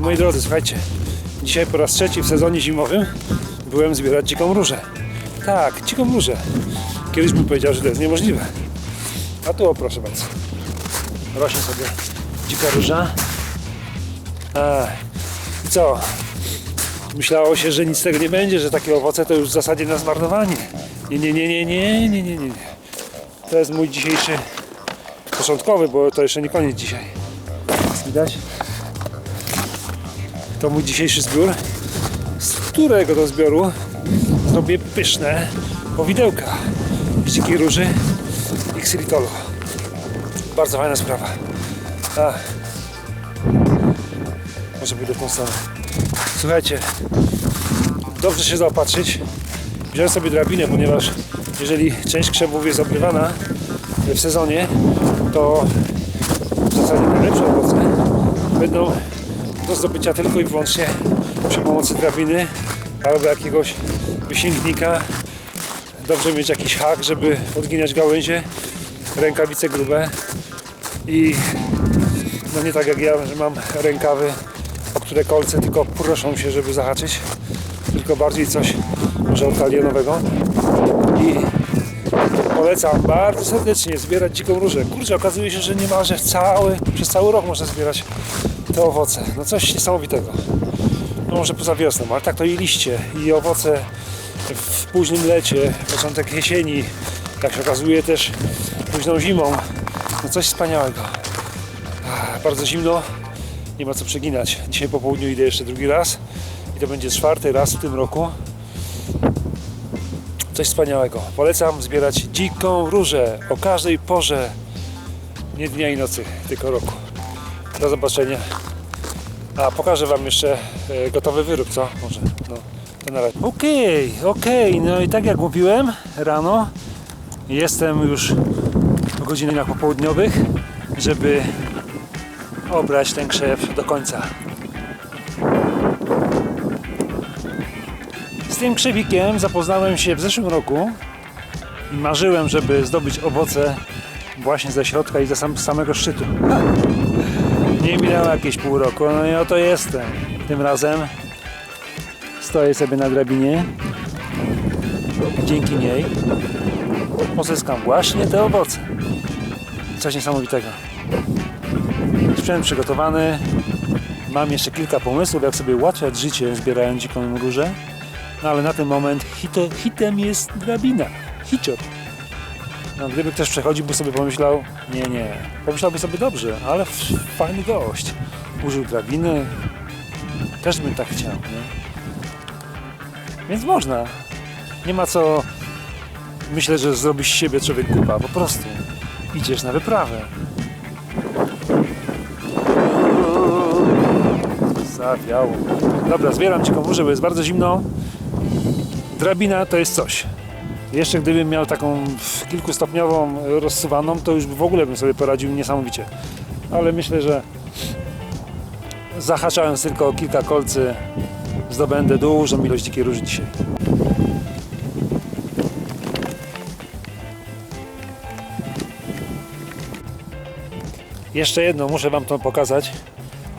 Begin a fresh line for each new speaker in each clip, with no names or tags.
Moi drodzy, słuchajcie, dzisiaj po raz trzeci w sezonie zimowym byłem zbierać dziką różę. Tak, dziką różę. Kiedyś bym powiedział, że to jest niemożliwe. A tu o, proszę bardzo. Rośnie sobie dzika róża. A, I co? Myślało się, że nic z tego nie będzie, że takie owoce to już w zasadzie na zmarnowanie. Nie, nie, nie, nie, nie, nie, nie, nie. To jest mój dzisiejszy początkowy, bo to jeszcze nie koniec dzisiaj. Widać? To mój dzisiejszy zbiór, z którego do zbioru zrobię pyszne powidełka z dzikiej róży i ksylitolu. Bardzo fajna sprawa. A. Może pójdę w tą stronę. Słuchajcie, dobrze się zaopatrzyć. Wziąłem sobie drabinę, ponieważ jeżeli część krzewów jest obrywana w sezonie, to w zasadzie najlepsze owoce będą do zdobycia tylko i wyłącznie przy pomocy drabiny albo jakiegoś wysięgnika. Dobrze mieć jakiś hak, żeby odginać gałęzie, rękawice grube i no nie tak jak ja, że mam rękawy, o które kolce tylko proszą się, żeby zahaczyć, tylko bardziej coś może od i polecam bardzo serdecznie zbierać dziką różę. Kurczę, okazuje się, że niemalże cały, przez cały rok można zbierać te owoce. No coś niesamowitego. No może poza wiosną, ale tak to i liście, i owoce w późnym lecie, początek jesieni, jak się okazuje też późną zimą. No coś wspaniałego. Bardzo zimno, nie ma co przeginać. Dzisiaj po południu idę jeszcze drugi raz i to będzie czwarty raz w tym roku. Coś wspaniałego. Polecam zbierać dziką różę o każdej porze, nie dnia i nocy, tylko roku. Do zobaczenia. A pokażę Wam jeszcze e, gotowy wyrób, co? Może. No, to na. Okej, okej. No i tak jak mówiłem rano, jestem już w godzinach popołudniowych, żeby obrać ten krzew do końca. Z tym krzewikiem zapoznałem się w zeszłym roku marzyłem, żeby zdobyć owoce właśnie ze środka i ze sam, samego szczytu. Nie minęło jakieś pół roku, no i oto jestem. Tym razem stoję sobie na drabinie. Dzięki niej pozyskam właśnie te owoce. Coś niesamowitego. Sprzęt przygotowany. Mam jeszcze kilka pomysłów, jak sobie ułatwiać życie zbierając dziką różę. No ale na ten moment hito, hitem jest drabina. Hicior. No, gdyby ktoś przechodził, by sobie pomyślał, nie, nie, pomyślałby sobie dobrze, ale fajny gość. Użył drabiny, też bym tak chciał, nie? Więc można. Nie ma co, myślę, że zrobisz z siebie człowiek kupa, po prostu. Idziesz na wyprawę. Zawiało. Dobra, zbieram ci komórze, bo jest bardzo zimno. Drabina to jest coś. Jeszcze gdybym miał taką kilkustopniową rozsuwaną, to już w ogóle bym sobie poradził niesamowicie. Ale myślę, że zahaczając tylko o kilka kolcy zdobędę dużą ilość dzikiej róży dzisiaj. Jeszcze jedno, muszę Wam to pokazać.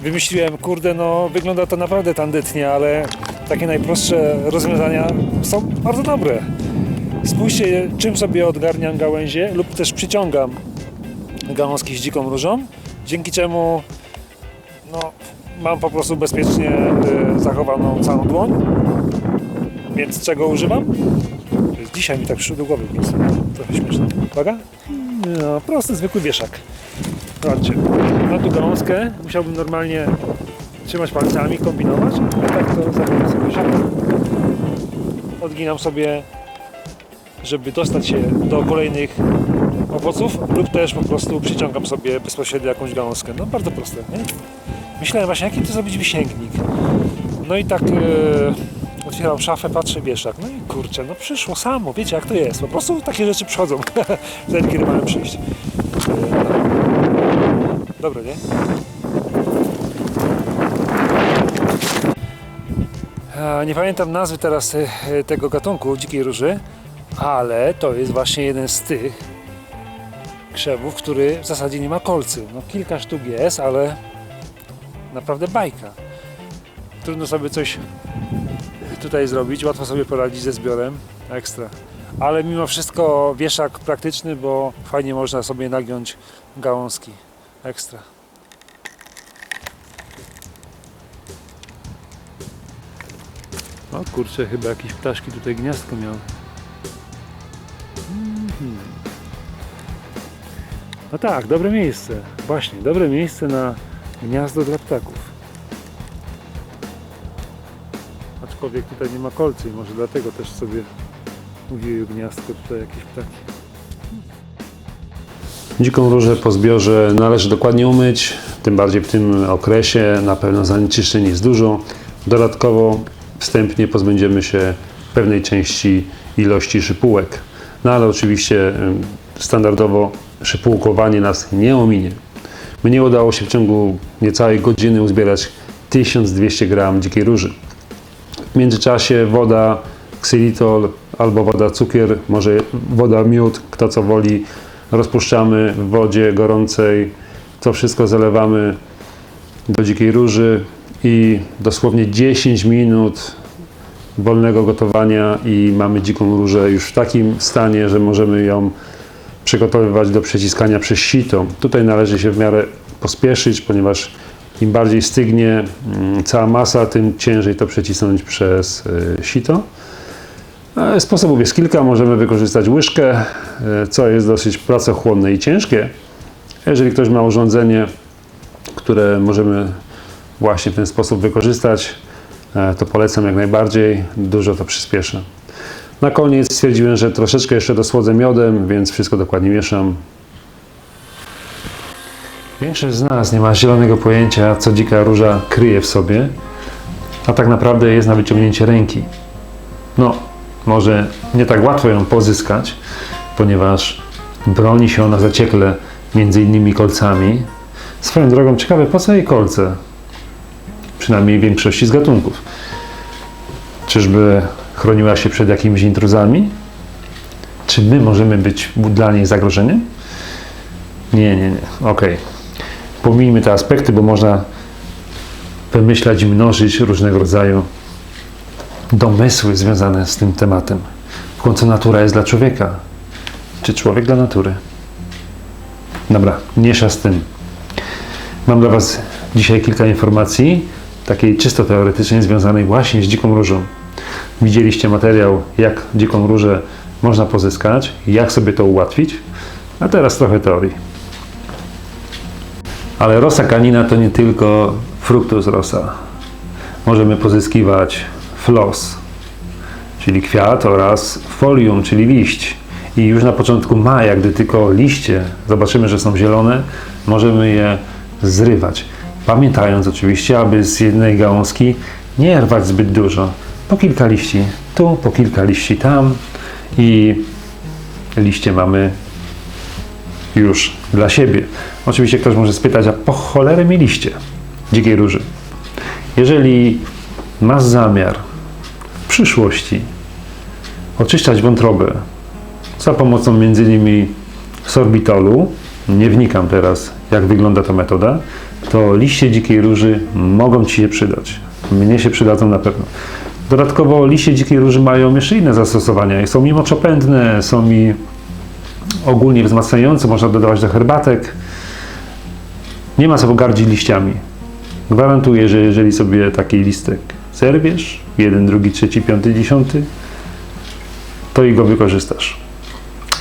Wymyśliłem, kurde, no wygląda to naprawdę tandetnie, ale takie najprostsze rozwiązania są bardzo dobre. Spójrzcie, czym sobie odgarniam gałęzie lub też przyciągam gałązki z dziką różą, dzięki czemu no, mam po prostu bezpiecznie y, zachowaną całą dłoń. Więc czego używam? Dzisiaj mi tak przyszło do głowy, więc trochę śmieszne. Uwaga. No, prosty, zwykły wieszak. Zobaczcie, na tu gałązkę musiałbym normalnie trzymać palcami, kombinować, a tak to zachowuję sobie się. Odginam sobie żeby dostać się do kolejnych owoców lub też po prostu przyciągam sobie bezpośrednio jakąś gałązkę. No bardzo proste, nie? Myślałem właśnie, jaki to zrobić wysięgnik. No i tak e, otwieram szafę, patrzę, wieszak. No i kurczę, no przyszło samo, wiecie jak to jest. Po prostu takie rzeczy przychodzą wtedy, kiedy mają przyjść. E, Dobre, nie? Nie pamiętam nazwy teraz e, tego gatunku dzikiej róży, ale to jest właśnie jeden z tych krzewów, który w zasadzie nie ma kolcy. No kilka sztuk jest, ale naprawdę bajka. trudno sobie coś tutaj zrobić, łatwo sobie poradzić ze zbiorem, ekstra. Ale mimo wszystko wieszak praktyczny, bo fajnie można sobie nagiąć gałązki, ekstra. O kurczę, chyba jakieś ptaszki tutaj gniazdko miały. No tak, dobre miejsce. Właśnie, dobre miejsce na gniazdo dla ptaków. Aczkolwiek tutaj nie ma kolcy i może dlatego też sobie mówiły gniazdko tutaj jakieś ptaki.
Dziką różę po zbiorze należy dokładnie umyć, tym bardziej w tym okresie na pewno zanieczyszczeń jest dużo. Dodatkowo wstępnie pozbędziemy się pewnej części ilości szypułek. No ale oczywiście standardowo szypułkowanie nas nie ominie. Mnie udało się w ciągu niecałej godziny uzbierać 1200 gram dzikiej róży. W międzyczasie woda, ksylitol albo woda cukier, może woda miód, kto co woli. Rozpuszczamy w wodzie gorącej. To wszystko zalewamy do dzikiej róży i dosłownie 10 minut wolnego gotowania i mamy dziką różę już w takim stanie, że możemy ją przygotowywać do przeciskania przez sito. Tutaj należy się w miarę pospieszyć, ponieważ im bardziej stygnie mm, cała masa, tym ciężej to przecisnąć przez y, sito. E, Sposobów jest kilka. Możemy wykorzystać łyżkę, e, co jest dosyć pracochłonne i ciężkie. Jeżeli ktoś ma urządzenie, które możemy właśnie w ten sposób wykorzystać, e, to polecam jak najbardziej. Dużo to przyspieszy. Na koniec stwierdziłem, że troszeczkę jeszcze dosłodzę miodem, więc wszystko dokładnie mieszam. Większość z nas nie ma zielonego pojęcia, co dzika róża kryje w sobie, a tak naprawdę jest na wyciągnięcie ręki. No, może nie tak łatwo ją pozyskać, ponieważ broni się ona zaciekle między innymi kolcami. Swoją drogą ciekawe, po co jej kolce? Przynajmniej większości z gatunków. Czyżby chroniła się przed jakimiś intruzami? Czy my możemy być dla niej zagrożeniem? Nie, nie, nie. Okej. Pomijmy te aspekty, bo można wymyślać mnożyć różnego rodzaju domysły związane z tym tematem. W końcu natura jest dla człowieka. Czy człowiek dla natury? Dobra, mniejsza z tym. Mam dla Was dzisiaj kilka informacji, takiej czysto teoretycznie związanej właśnie z dziką różą. Widzieliście materiał, jak dziką różę można pozyskać, jak sobie to ułatwić, a teraz trochę teorii. Ale rosa kanina to nie tylko fructus rosa. Możemy pozyskiwać flos, czyli kwiat oraz folium, czyli liść. I już na początku maja, gdy tylko liście zobaczymy, że są zielone, możemy je zrywać. Pamiętając oczywiście, aby z jednej gałązki nie rwać zbyt dużo. Po kilka liści tu, po kilka liści tam i liście mamy już dla siebie. Oczywiście ktoś może spytać, a po cholerę mi liście dzikiej róży? Jeżeli masz zamiar w przyszłości oczyszczać wątrobę za pomocą m.in. sorbitolu, nie wnikam teraz jak wygląda ta metoda, to liście dzikiej róży mogą Ci się przydać. Mnie się przydadzą na pewno. Dodatkowo liście dzikiej róży mają jeszcze inne zastosowania. Są mi moczopędne, są mi ogólnie wzmacniające, można dodawać do herbatek. Nie ma co pogardzić liściami. Gwarantuję, że jeżeli sobie taki listek zerwiesz, jeden, drugi, trzeci, piąty, dziesiąty, to i go wykorzystasz.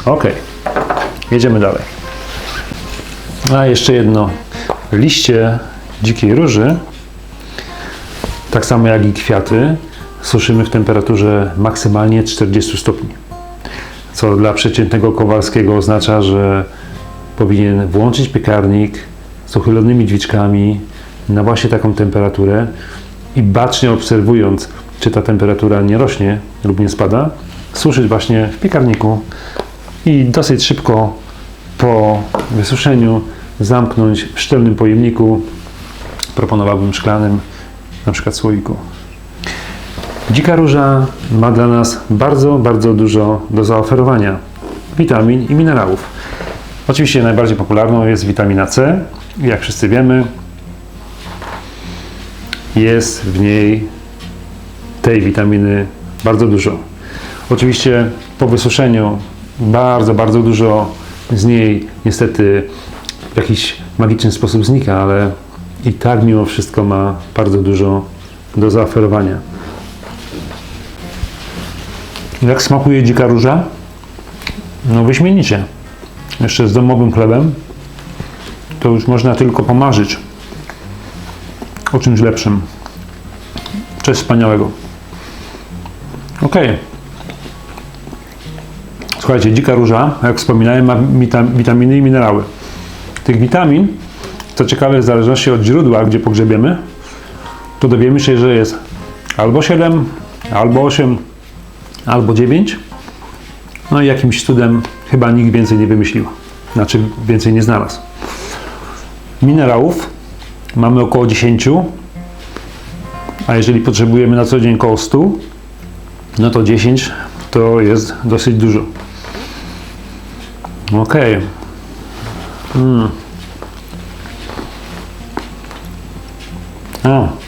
Ok, jedziemy dalej. A jeszcze jedno. Liście dzikiej róży, tak samo jak i kwiaty, suszymy w temperaturze maksymalnie 40 stopni. Co dla przeciętnego Kowalskiego oznacza, że powinien włączyć piekarnik z uchylonymi drzwiczkami na właśnie taką temperaturę i bacznie obserwując, czy ta temperatura nie rośnie lub nie spada, suszyć właśnie w piekarniku i dosyć szybko po wysuszeniu zamknąć w szczelnym pojemniku, proponowałbym szklanym, na przykład słoiku. Dzika róża ma dla nas bardzo, bardzo dużo do zaoferowania witamin i minerałów. Oczywiście najbardziej popularną jest witamina C, jak wszyscy wiemy. jest w niej tej witaminy bardzo dużo. Oczywiście po wysuszeniu bardzo, bardzo dużo z niej niestety w jakiś magiczny sposób znika, ale i tak mimo wszystko ma bardzo dużo do zaoferowania. Jak smakuje dzika róża? No wyśmienicie. Jeszcze z domowym chlebem to już można tylko pomarzyć o czymś lepszym. Coś wspaniałego. Ok. Słuchajcie, dzika róża, jak wspominałem, ma wita- witaminy i minerały. Tych witamin, co ciekawe, w zależności od źródła, gdzie pogrzebiemy, to dowiemy się, że jest albo 7, albo 8, albo 9. No i jakimś cudem chyba nikt więcej nie wymyślił. Znaczy więcej nie znalazł. Minerałów mamy około 10, a jeżeli potrzebujemy na co dzień około 100, no to 10 to jest dosyć dużo. Ok. Mm. A.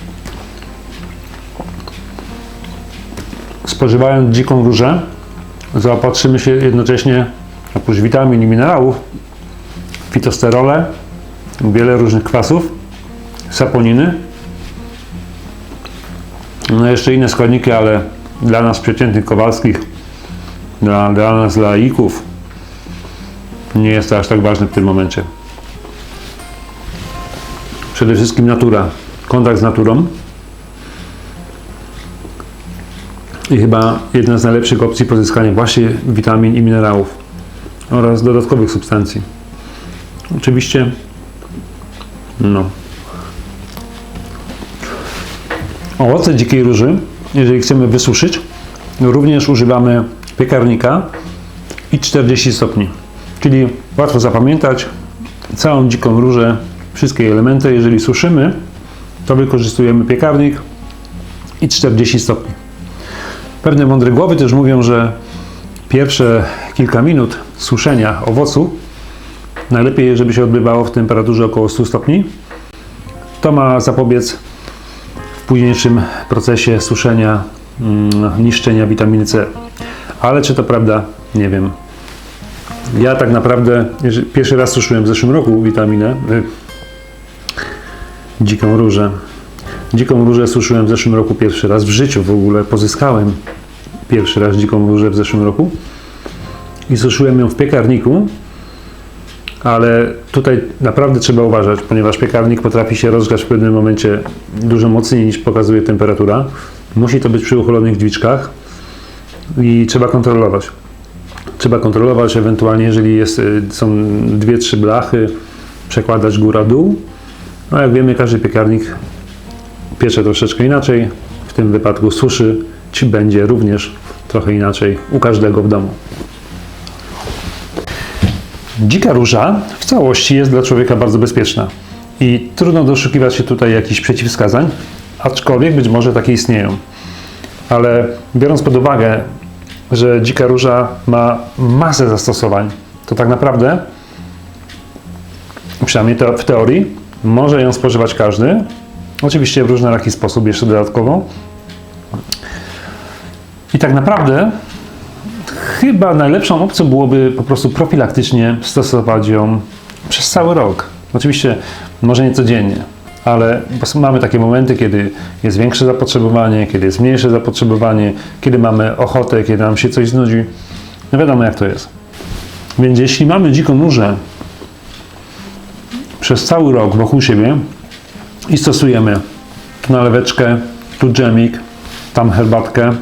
Spożywając dziką różę, zaopatrzymy się jednocześnie oprócz witamin i minerałów fitosterole, wiele różnych kwasów, saponiny, no jeszcze inne składniki, ale dla nas przeciętnych kowalskich, dla, dla nas laików nie jest to aż tak ważne w tym momencie. Przede wszystkim natura, kontakt z naturą i chyba jedna z najlepszych opcji pozyskania właśnie witamin i minerałów oraz dodatkowych substancji. Oczywiście no. Owoce dzikiej róży, jeżeli chcemy wysuszyć, również używamy piekarnika i 40 stopni. Czyli łatwo zapamiętać całą dziką różę, wszystkie elementy. Jeżeli suszymy, to wykorzystujemy piekarnik i 40 stopni. Pewne mądre głowy też mówią, że pierwsze kilka minut suszenia owocu najlepiej, żeby się odbywało w temperaturze około 100 stopni. To ma zapobiec w późniejszym procesie suszenia, mm, niszczenia witaminy C. Ale czy to prawda? Nie wiem. Ja tak naprawdę pierwszy raz suszyłem w zeszłym roku witaminę, y, dziką różę. Dziką różę suszyłem w zeszłym roku pierwszy raz w życiu w ogóle. Pozyskałem pierwszy raz dziką różę w zeszłym roku i suszyłem ją w piekarniku ale tutaj naprawdę trzeba uważać, ponieważ piekarnik potrafi się rozgrzać w pewnym momencie dużo mocniej niż pokazuje temperatura. Musi to być przy uchylonych drzwiczkach i trzeba kontrolować. Trzeba kontrolować, ewentualnie jeżeli jest, y, są dwie, trzy blachy, przekładać góra-dół. No jak wiemy, każdy piekarnik piecze troszeczkę inaczej. W tym wypadku suszy ci będzie również trochę inaczej u każdego w domu. Dzika róża w całości jest dla człowieka bardzo bezpieczna i trudno doszukiwać się tutaj jakichś przeciwwskazań, aczkolwiek być może takie istnieją. Ale biorąc pod uwagę, że dzika róża ma masę zastosowań, to tak naprawdę, przynajmniej to w teorii, może ją spożywać każdy. Oczywiście w różnoraki sposób jeszcze dodatkowo. I tak naprawdę chyba najlepszą opcją byłoby po prostu profilaktycznie stosować ją przez cały rok. Oczywiście może nie codziennie, ale mamy takie momenty, kiedy jest większe zapotrzebowanie, kiedy jest mniejsze zapotrzebowanie, kiedy mamy ochotę, kiedy nam się coś znudzi. No wiadomo jak to jest. Więc jeśli mamy dziką różę przez cały rok wokół siebie i stosujemy tu naleweczkę, tu dżemik, tam herbatkę,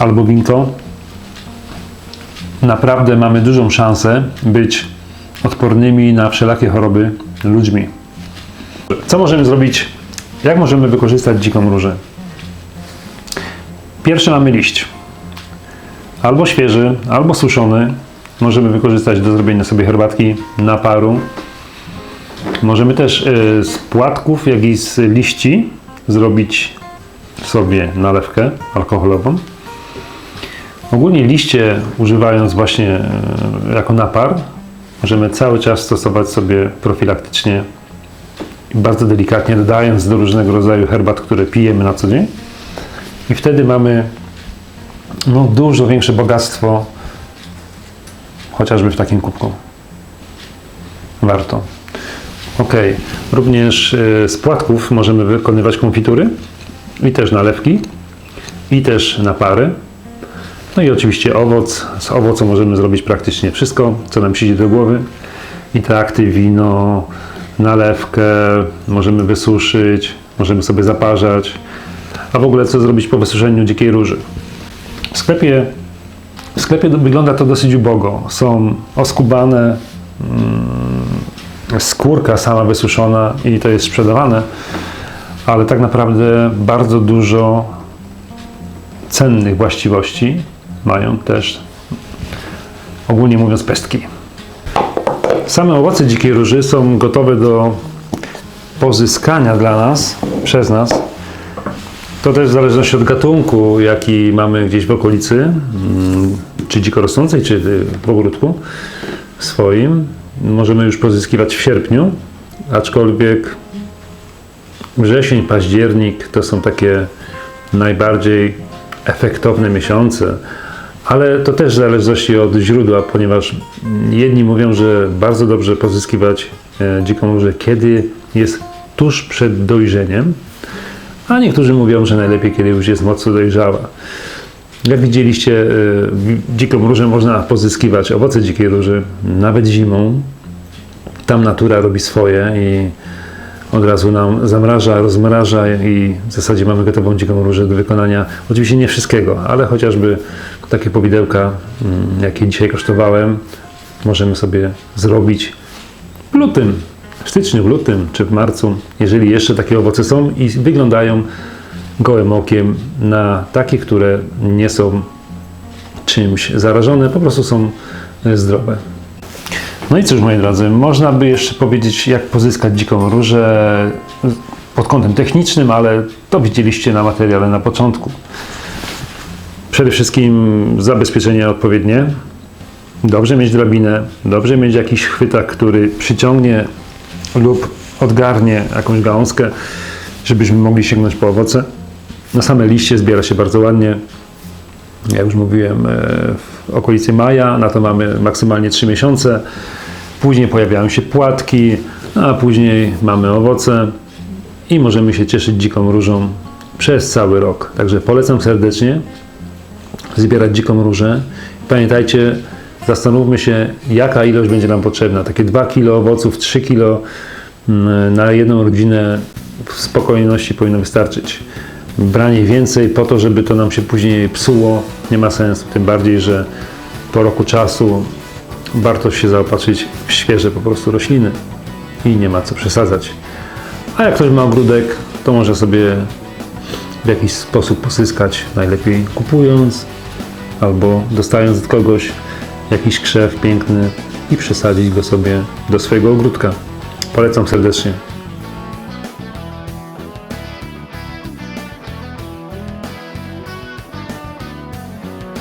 albo winko, naprawdę mamy dużą szansę być odpornymi na wszelakie choroby ludźmi. Co możemy zrobić? Jak możemy wykorzystać dziką różę? Pierwszy mamy liść. Albo świeży, albo suszony. Możemy wykorzystać do zrobienia sobie herbatki naparu. Możemy też y, z płatków, jak i z liści zrobić sobie nalewkę alkoholową. Ogólnie liście używając właśnie e, jako napar, możemy cały czas stosować sobie profilaktycznie bardzo delikatnie dodając do różnego rodzaju herbat, które pijemy na co dzień. I wtedy mamy no, dużo większe bogactwo, chociażby w takim kubku. Warto. Ok. Również e, z płatków możemy wykonywać konfitury i też nalewki i też napary. No i oczywiście owoc. Z owocu możemy zrobić praktycznie wszystko, co nam przyjdzie do głowy. I trakty, wino, nalewkę, możemy wysuszyć, możemy sobie zaparzać. A w ogóle co zrobić po wysuszeniu dzikiej róży? W sklepie, w sklepie wygląda to dosyć ubogo. Są oskubane, mm, skórka sama wysuszona i to jest sprzedawane, ale tak naprawdę bardzo dużo cennych właściwości mają też, ogólnie mówiąc, pestki. Same owoce dzikiej róży są gotowe do pozyskania dla nas, przez nas. To też w zależności od gatunku, jaki mamy gdzieś w okolicy, mm, czy dziko rosnącej, czy w ogródku swoim. Możemy już pozyskiwać w sierpniu, aczkolwiek wrzesień, październik to są takie najbardziej efektowne miesiące, ale to też w zależności od źródła, ponieważ jedni mówią, że bardzo dobrze pozyskiwać e, dziką różę, kiedy jest tuż przed dojrzeniem, a niektórzy mówią, że najlepiej, kiedy już jest mocno dojrzała. Jak widzieliście, e, dziką różę można pozyskiwać, owoce dzikiej róży, nawet zimą. Tam natura robi swoje i od razu nam zamraża, rozmraża i w zasadzie mamy gotową dziką różę do wykonania. Oczywiście nie wszystkiego, ale chociażby takie powidełka, mm, jakie dzisiaj kosztowałem, możemy sobie zrobić w lutym, w styczniu, w lutym czy w marcu, jeżeli jeszcze takie owoce są i wyglądają gołym okiem na takie, które nie są czymś zarażone, po prostu są e, zdrowe. No i cóż, moi drodzy, można by jeszcze powiedzieć, jak pozyskać dziką różę pod kątem technicznym, ale to widzieliście na materiale na początku. Przede wszystkim zabezpieczenie odpowiednie. Dobrze mieć drabinę, dobrze mieć jakiś chwytak, który przyciągnie lub odgarnie jakąś gałązkę, żebyśmy mogli sięgnąć po owoce. Na same liście zbiera się bardzo ładnie. Jak już mówiłem, e, w okolicy maja, na to mamy maksymalnie 3 miesiące. Później pojawiają się płatki, a później mamy owoce i możemy się cieszyć dziką różą przez cały rok. Także polecam serdecznie zbierać dziką różę. Pamiętajcie, zastanówmy się, jaka ilość będzie nam potrzebna. Takie 2 kg owoców, 3 kg mm, na jedną rodzinę w spokojności powinno wystarczyć. Branie więcej po to, żeby to nam się później psuło, nie ma sensu. Tym bardziej, że po roku czasu warto się zaopatrzyć w świeże po prostu rośliny i nie ma co przesadzać. A jak ktoś ma ogródek, to może sobie w jakiś sposób pozyskać, najlepiej kupując albo dostając od kogoś jakiś krzew piękny i przesadzić go sobie do swojego ogródka. Polecam serdecznie.